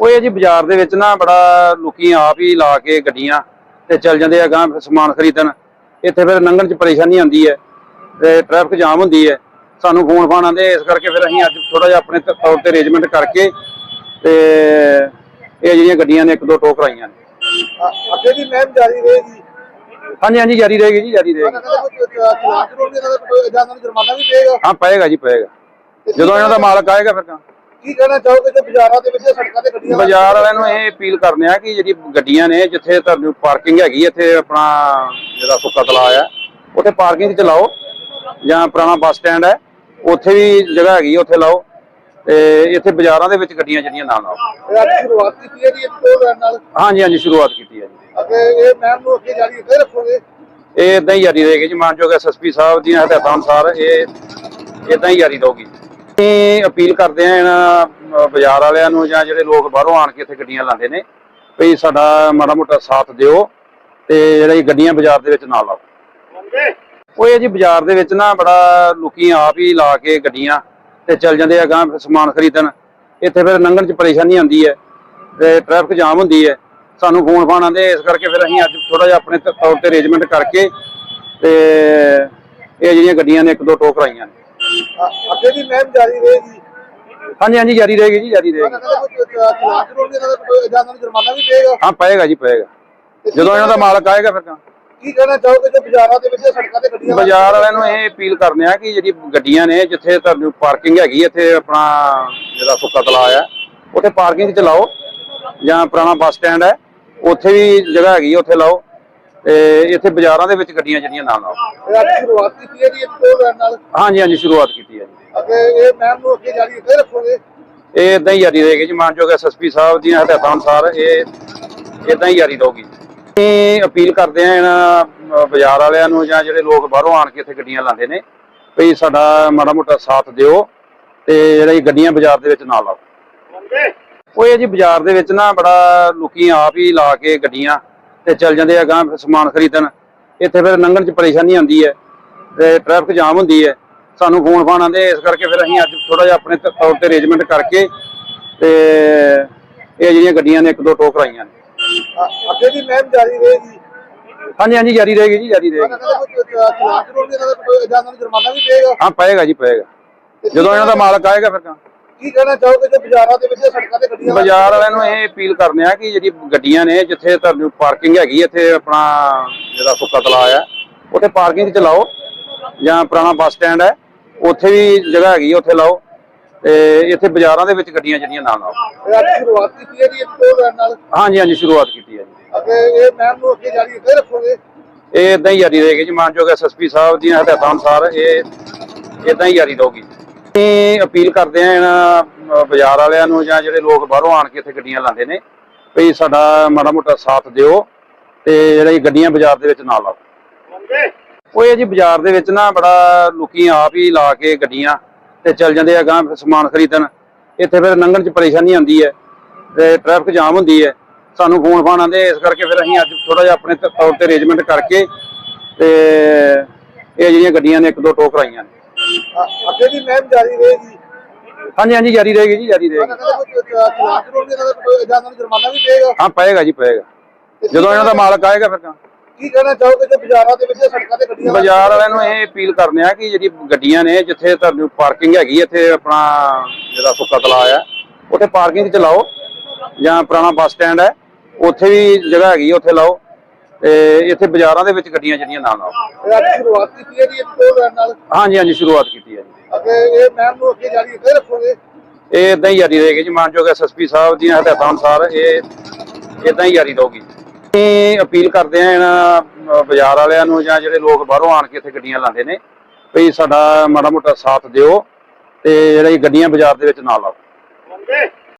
ਉਹ ਇਹ ਜੀ ਬਾਜ਼ਾਰ ਦੇ ਵਿੱਚ ਨਾ ਬੜਾ ਲੋਕੀ ਆਪ ਹੀ ਲਾ ਕੇ ਗੱਡੀਆਂ ਤੇ ਚੱਲ ਜਾਂਦੇ ਆ ਗਾਂ ਸਮਾਨ ਖਰੀਦਣ। ਇੱਥੇ ਫਿਰ ਲੰਘਣ 'ਚ ਪਰੇਸ਼ਾਨੀ ਆਉਂਦੀ ਹੈ ਤੇ ਟ੍ਰੈਫਿਕ ਜਾਮ ਹੁੰਦੀ ਹੈ। ਸਾਨੂੰ ਫੋਨ ਫਾਨ ਆਉਂਦੇ ਇਸ ਕਰਕੇ ਫਿਰ ਅਸੀਂ ਅੱਜ ਥੋੜਾ ਜਿਹਾ ਆਪਣੇ ਤੌਰ ਤੇ ਅਰੇਂਜਮੈਂਟ ਕਰਕੇ ਤੇ ਇਹ ਜਿਹੜੀਆਂ ਗੱਡੀਆਂ ਨੇ ਇੱਕ ਦੋ ਟੋਕ ਕਰਾਈਆਂ ਨੇ। ਅੱਗੇ ਵੀ ਮੈਮ ਜਾਰੀ ਰਹੇਗੀ। ਹਾਂਜੀ ਹਾਂਜੀ ਜਾਰੀ ਰਹੇਗੀ ਜੀ ਜਾਰੀ ਰਹੇਗੀ। ਹਾਂ ਪਏਗਾ ਜੀ ਪਏਗਾ। ਜਦੋਂ ਇਹਨਾਂ ਦਾ ਮਾਲਕ ਆਏਗਾ ਫਿਰ ਤਾਂ। ਕੀ ਕਹਿਣਾ ਚਾਹੋਗੇ ਜੇ ਬਾਜ਼ਾਰਾਂ ਦੇ ਵਿੱਚ ਸੜਕਾਂ ਤੇ ਗੱਡੀਆਂ ਬਾਜ਼ਾਰ ਵਾਲਿਆਂ ਨੂੰ ਇਹ ਅਪੀਲ ਕਰਨੇ ਆ ਕਿ ਜਿਹੜੀ ਗੱਡੀਆਂ ਨੇ ਜਿੱਥੇ ਤੁਹਾਨੂੰ ਪਾਰਕਿੰਗ ਹੈਗੀ ਇੱਥੇ ਆਪਣਾ ਜਿਹੜਾ ਸੁੱਕਾ ਤਲਾਅ ਆ ਉੱਥੇ ਪਾਰਕਿੰਗ 'ਚ ਲਾਓ ਜਾਂ ਪੁਰਾਣਾ ਬੱਸ ਸਟੈਂਡ ਹੈ ਉੱਥੇ ਵੀ ਜਗ੍ਹਾ ਹੈਗੀ ਉੱਥੇ ਲਾਓ ਤੇ ਇੱਥੇ ਬਾਜ਼ਾਰਾਂ ਦੇ ਵਿੱਚ ਗੱਡੀਆਂ ਜਿਹੜੀਆਂ ਨਾ ਲਾਓ। ਅੱਜ ਸ਼ੁਰੂਆਤ ਕੀਤੀ ਹੈ ਜੀ ਇੱਕ ਨਾਲ? ਹਾਂਜੀ ਹਾਂਜੀ ਸ਼ੁਰੂਆਤ ਕੀਤੀ ਹੈ ਜੀ। ਅੱਗੇ ਇਹ ਮੈਮ ਨੂੰ ਅੱਗੇ ਜਾਰੀ ਅੱਗੇ ਰੱਖੋਗੇ? ਇਹ ਇਦਾਂ ਹੀ ਜਾਰੀ ਰਹੇਗੀ ਜੀ ਮਾਨਯੋਗ ਐਸਐਸਪੀ ਸਾਹਿਬ ਦੀਆਂ ਹਦਾਇਤਾਂ ਅਨੁਸਾਰ ਇਹ ਇਦਾਂ ਹੀ ਜਾਰੀ ਰਹੂਗੀ। ਅਸੀਂ ਅਪੀਲ ਕਰਦੇ ਆ ਇਹਨਾਂ ਬਾਜ਼ਾਰ ਵਾਲਿਆਂ ਨੂੰ ਜਾਂ ਜਿਹੜੇ ਲੋਕ ਬਾਹਰੋਂ ਆਣ ਕੇ ਇੱਥੇ ਗੱਡੀਆਂ ਲਾਉਂਦੇ ਨੇ, ਵੀ ਸਾਡਾ ਮਾੜਾ ਮੋਟਾ ਸਾਥ ਦਿਓ ਤੇ ਜਿਹੜੀ ਗੱਡੀਆਂ ਬਾਜ਼ਾਰ ਦੇ ਵਿੱਚ ਨਾ ਲਾਓ। ਉਹ ਇਹ ਜੀ ਬਾਜ਼ਾਰ ਦੇ ਵਿੱਚ ਨਾ ਬੜਾ ਲੋਕੀ ਆਪ ਹੀ ਲਾ ਕੇ ਗੱਡੀਆਂ ਤੇ ਚੱਲ ਜਾਂਦੇ ਆ ਗਾਂ ਸਮਾਨ ਖਰੀਦਣ। ਇੱਥੇ ਫਿਰ ਲੰਘਣ 'ਚ ਪਰੇਸ਼ਾਨੀ ਆਉਂਦੀ ਹੈ ਤੇ ਟ੍ਰੈਫਿਕ ਜਾਮ ਹੁੰਦੀ ਹੈ। ਸਾਨੂੰ ਫੋਨ ਫਾਨ ਆਉਂਦੇ, ਇਸ ਕਰਕੇ ਫਿਰ ਅਸੀਂ ਅੱਜ ਥੋੜਾ ਜਿਹਾ ਆਪਣੇ ਤੌਰ ਤੇ ਅਰੇਂਜਮੈਂਟ ਕਰਕੇ ਤੇ ਇਹ ਜਿਹੜੀਆਂ ਗੱਡੀਆਂ ਨੇ ਇੱਕ ਦੋ ਟੋਕ ਕਰਾਈਆਂ ਨੇ। ਅੱਗੇ ਵੀ ਮੈਮ ਜਾਰੀ ਰਹੇਗੀ। ਹਾਂਜੀ ਹਾਂਜੀ ਜਾਰੀ ਰਹੇਗੀ ਜੀ ਜਾਰੀ ਰਹੇਗੀ। ਜੁਰਮਾਨਾ ਵੀ ਪਏਗਾ? ਹਾਂ ਪਏਗਾ ਜੀ ਪਏਗਾ। ਜਦੋਂ ਇਹਨਾਂ ਦਾ ਮਾਲਕ ਆਏਗਾ ਫਿਰ ਕੀ ਕਹਿਣਾ ਚਾਹੋਗੇ ਜੇ ਬਾਜ਼ਾਰਾਂ ਦੇ ਵਿੱਚ ਸੜਕਾਂ ਤੇ ਗੱਡੀਆਂ ਬਾਜ਼ਾਰ ਵਾਲਿਆਂ ਨੂੰ ਇਹ ਅਪੀਲ ਕਰਨੇ ਆ ਕਿ ਜਿਹੜੀ ਗੱਡੀਆਂ ਨੇ ਜਿੱਥੇ ਤੁਹਾਨੂੰ ਪਾਰਕਿੰਗ ਹੈਗੀ ਇੱਥੇ ਆਪਣਾ ਜਿਹੜਾ ਸੁੱਕਾ ਤਲਾਅ ਆ ਉੱਥੇ ਪਾਰਕਿੰਗ 'ਚ ਲਾਓ। ਜਾਂ ਪੁਰਾਣਾ ਬੱਸ ਸਟੈਂਡ ਹੈ ਉੱਥੇ ਵੀ ਜਗ੍ਹਾ ਹੈਗੀ ਉੱਥੇ ਲਾਓ। ਤੇ ਇੱਥੇ ਬਾਜ਼ਾਰਾਂ ਦੇ ਵਿੱਚ ਗੱਡੀਆਂ ਜਿਹੜੀਆਂ ਨਾ ਲਾਓ ਇਹ ਅੱਜ ਸ਼ੁਰੂਆਤ ਕੀਤੀ ਹੈ ਜੀ ਇੱਕ ਦੋ ਦਿਨ ਨਾਲ? ਹਾਂਜੀ ਹਾਂਜੀ ਸ਼ੁਰੂਆਤ ਕੀਤੀ ਹੈ ਜੀ। ਅੱਗੇ ਇਹ ਮੈਮ ਨੂੰ ਅੱਗੇ ਜਾਰੀ ਅੱਗੇ ਰੱਖੋਗੇ? ਇਹ ਇਦਾਂ ਹੀ ਜਾਰੀ ਰਹੇਗੀ ਜੀ ਮਾਨਯੋਗ ਐਸਐਸਪੀ ਸਾਹਿਬ ਦੀਆਂ ਹਦਾਇਤਾਂ ਅਨੁਸਾਰ ਇਹ ਇਦਾਂ ਹੀ ਜਾਰੀ ਰਹੂਗੀ। ਇਹ ਅਪੀਲ ਕਰਦੇ ਆ ਇਹਨਾਂ ਬਾਜ਼ਾਰ ਵਾਲਿਆਂ ਨੂੰ ਜਾਂ ਜਿਹੜੇ ਲੋਕ ਬਾਹਰੋਂ ਆਣ ਕੇ ਇੱਥੇ ਗੱਡੀਆਂ ਲਾਉਂਦੇ ਨੇ ਵੀ ਸਾਡਾ ਮਾੜਾ ਮੋਟਾ ਸਾਥ ਦਿਓ ਤੇ ਜਿਹੜੀ ਗੱਡੀਆਂ ਬਾਜ਼ਾਰ ਦੇ ਵਿੱਚ ਨਾ ਲਾਓ ਉਹ ਇਹ ਜੀ ਬਾਜ਼ਾਰ ਦੇ ਵਿੱਚ ਨਾ ਬੜਾ ਲੋਕੀ ਆਪ ਹੀ ਲਾ ਕੇ ਗੱਡੀਆਂ ਤੇ ਚੱਲ ਜਾਂਦੇ ਆ ਗਾਂ ਸਮਾਨ ਖਰੀਦਣ। ਇੱਥੇ ਫਿਰ ਲੰਘਣ 'ਚ ਪਰੇਸ਼ਾਨੀ ਆਉਂਦੀ ਹੈ ਤੇ ਟ੍ਰੈਫਿਕ ਜਾਮ ਹੁੰਦੀ ਹੈ। ਸਾਨੂੰ ਫੋਨ ਫਾਨ ਆਉਂਦੇ ਇਸ ਕਰਕੇ ਫਿਰ ਅਸੀਂ ਅੱਜ ਥੋੜਾ ਜਿਹਾ ਆਪਣੇ ਤੌਰ ਤੇ ਅਰੇਂਜਮੈਂਟ ਕਰਕੇ ਤੇ ਇਹ ਜਿਹੜੀਆਂ ਗੱਡੀਆਂ ਨੇ ਇੱਕ ਦੋ ਟੋਕ ਕਰਾਈਆਂ ਨੇ। ਅੱਗੇ ਵੀ ਮੈਮ ਜਾਰੀ ਰਹੇਗੀ। ਹਾਂਜੀ ਹਾਂਜੀ ਜਾਰੀ ਰਹੇਗੀ ਜੀ ਜਾਰੀ ਰਹੇਗੀ। ਹਾਂ ਪਏਗਾ ਜੀ ਪਏਗਾ। ਜਦੋਂ ਇਹਨਾਂ ਦਾ ਮਾਲਕ ਆਏਗਾ ਫਿਰ ਤਾਂ। ਕੀ ਕਹਿਣਾ ਚਾਹੋਗੇ ਜੇ ਬਾਜ਼ਾਰਾਂ ਦੇ ਵਿੱਚ ਸੜਕਾਂ ਤੇ ਗੱਡੀਆਂ ਬਾਜ਼ਾਰ ਵਾਲਿਆਂ ਨੂੰ ਇਹ ਅਪੀਲ ਕਰਨੇ ਆ ਕਿ ਜਿਹੜੀ ਗੱਡੀਆਂ ਨੇ ਜਿੱਥੇ ਤੁਹਾਨੂੰ ਪਾਰਕਿੰਗ ਹੈਗੀ ਇੱਥੇ ਆਪਣਾ ਜਿਹੜਾ ਸੁੱਕਾ ਤਲਾਅ ਆ ਉੱਥੇ ਪਾਰਕਿੰਗ 'ਚ ਲਾਓ ਜਾਂ ਪੁਰਾਣਾ ਬੱਸ ਸਟੈਂਡ ਹੈ ਉੱਥੇ ਵੀ ਜਗ੍ਹਾ ਹੈਗੀ ਉੱਥੇ ਲਾਓ। ਤੇ ਇੱਥੇ ਬਾਜ਼ਾਰਾਂ ਦੇ ਵਿੱਚ ਗੱਡੀਆਂ ਜਿਹੜੀਆਂ ਨਾ ਲਾਓ। ਇਹ ਅੱਜ ਸ਼ੁਰੂਆਤ ਕੀਤੀ ਹੈ ਜੀ ਇੱਕ ਨਾਲ? ਹਾਂਜੀ ਹਾਂਜੀ ਸ਼ੁਰੂਆਤ ਕੀਤੀ ਹੈ ਜੀ। ਅੱਗੇ ਇਹ ਮੈਮ ਨੂੰ ਅੱਗੇ ਜਾਰੀ ਅੱਗੇ ਰੱਖੋਗੇ? ਇਹ ਇਦਾਂ ਹੀ ਜਾਰੀ ਰਹੇਗੀ ਜੀ ਮਾਨਯੋਗ ਐਸਐਸਪੀ ਸਾਹਿਬ ਦੀਆਂ ਹਦਾਇਤਾਂ ਅਨੁਸਾਰ ਇਹ ਇਦਾਂ ਹੀ ਜਾਰੀ ਰਹੂਗੀ। ਅਸੀਂ ਅਪੀਲ ਕਰਦੇ ਆ ਇਹਨਾਂ ਬਾਜ਼ਾਰ ਵਾਲਿਆਂ ਨੂੰ ਜਾਂ ਜਿਹੜੇ ਲੋਕ ਬਾਹਰੋਂ ਆਣ ਕੇ ਇੱਥੇ ਗੱਡੀਆਂ ਲਾਉਂਦੇ ਨੇ, ਵੀ ਸਾਡਾ ਮਾੜਾ ਮੋਟਾ ਸਾਥ ਦਿਓ ਤੇ ਜਿਹੜੀ ਗੱਡੀਆਂ ਬਾਜ਼ਾਰ ਦੇ ਵਿੱਚ ਨਾ ਲਾਓ। ਉਹ ਇਹ ਜੀ ਬਾਜ਼ਾਰ ਦੇ ਵਿੱਚ ਨਾ ਬੜਾ ਲੋਕੀ ਆਪ ਹੀ ਲਾ ਕੇ ਗੱਡੀਆਂ ਤੇ ਚੱਲ ਜਾਂਦੇ ਆ ਗਾਂ ਸਮਾਨ ਖਰੀਦਣ। ਇੱਥੇ ਫਿਰ ਲੰਘਣ 'ਚ ਪਰੇਸ਼ਾਨੀ ਆਉਂਦੀ ਹੈ ਤੇ ਟ੍ਰੈਫਿਕ ਜਾਮ ਹੁੰਦੀ ਹੈ। ਸਾਨੂੰ ਫੋਨ ਫਾਨ ਆਉਂਦੇ ਇਸ ਕਰਕੇ ਫਿਰ ਅਸੀਂ ਅੱਜ ਥੋੜਾ ਜਿਹਾ ਆਪਣੇ ਤੌਰ ਤੇ ਅਰੇਂਜਮੈਂਟ ਕਰਕੇ ਤੇ ਇਹ ਜਿਹੜੀਆਂ ਗੱਡੀਆਂ ਨੇ ਇੱਕ ਦੋ ਟੋਕ ਕਰਾਈਆਂ ਨੇ। ਅੱਗੇ ਵੀ ਮੈਮ ਜਾਰੀ ਰਹੇਗੀ? ਜੀ ਅੱਗੇ ਵੀ ਜਾਰੀ ਹਾਂਜੀ ਹਾਂਜੀ ਜਾਰੀ ਰਹੇਗੀ ਜੀ ਜਾਰੀ ਰਹੇਗੀ। ਜੁਰਮਾਨਾ ਵੀ ਪਏਗਾ? ਹਾਂ ਪਏਗਾ ਜੀ ਪਏਗਾ। ਜਦੋਂ ਇਹਨਾਂ ਦਾ ਮਾਲਕ ਆਏਗਾ ਫਿਰ ਤਾਂ। ਕੀ ਕਹਿਣਾ ਚਾਹੋਗੇ ਜੇ ਬਾਜ਼ਾਰਾਂ ਦੇ ਵਿੱਚ ਸੜਕਾਂ ਤੇ ਗੱਡੀਆਂ ਬਾਜ਼ਾਰ ਵਾਲਿਆਂ ਨੂੰ ਇਹ ਅਪੀਲ ਕਰਨੇ ਆ ਕਿ ਜਿਹੜੀ ਗੱਡੀਆਂ ਨੇ ਜਿੱਥੇ ਤੁਹਾਨੂੰ ਪਾਰਕਿੰਗ ਹੈਗੀ ਇੱਥੇ ਆਪਣਾ ਜਿਹੜਾ ਸੁੱਕਾ ਤਲਾਅ ਆ ਉੱਥੇ ਪਾਰਕਿੰਗ 'ਚ ਲਾਓ। ਜਾਂ ਪੁਰਾਣਾ ਬੱਸ ਸਟੈਂਡ ਹੈ ਉੱਥੇ ਵੀ ਜਗ੍ਹਾ ਹੈਗੀ ਉੱਥੇ ਲਾਓ। ਇੱਥੇ ਬਾਜ਼ਾਰਾਂ ਦੇ ਵਿੱਚ ਗੱਡੀਆਂ ਜਿਹੜੀਆਂ ਨਾ ਲਾਓ ਇਹ ਅੱਜ ਸ਼ੁਰੂਆਤ ਕੀਤੀ ਹੈ ਜੀ ਇੱਕ ਦੋ ਦਿਨ ਨਾਲ। ਹਾਂਜੀ ਹਾਂਜੀ ਸ਼ੁਰੂਆਤ ਕੀਤੀ ਹੈ ਜੀ। ਅੱਗੇ ਇਹ ਮੈਮ ਨੂੰ ਅੱਗੇ ਜਾਰੀ ਅੱਗੇ ਰੱਖੋਗੇ? ਇਹ ਇਦਾਂ ਹੀ ਜਾਰੀ ਰਹੇਗੀ ਜੀ ਮਾਨਯੋਗ ਐਸਐਸਪੀ ਸਾਹਿਬ ਦੀਆਂ ਹਦਾਇਤਾਂ ਅਨੁਸਾਰ ਇਹ ਇਦਾਂ ਹੀ ਜਾਰੀ ਰਹੂਗੀ। ਇਹ ਅਪੀਲ ਕਰਦੇ ਆ ਇਹਨਾਂ ਬਾਜ਼ਾਰ ਵਾਲਿਆਂ ਨੂੰ ਜਾਂ ਜਿਹੜੇ ਲੋਕ ਬਾਹਰੋਂ ਆਣ ਕੇ ਇੱਥੇ ਗੱਡੀਆਂ ਲਾਉਂਦੇ ਨੇ ਵੀ ਸਾਡਾ ਮਾੜਾ ਮੋਟਾ ਸਾਥ ਦਿਓ ਤੇ ਜਿਹੜੀ ਗੱਡੀਆਂ ਬਾਜ਼ਾਰ ਦੇ ਵਿੱਚ ਨਾ ਲਾਓ।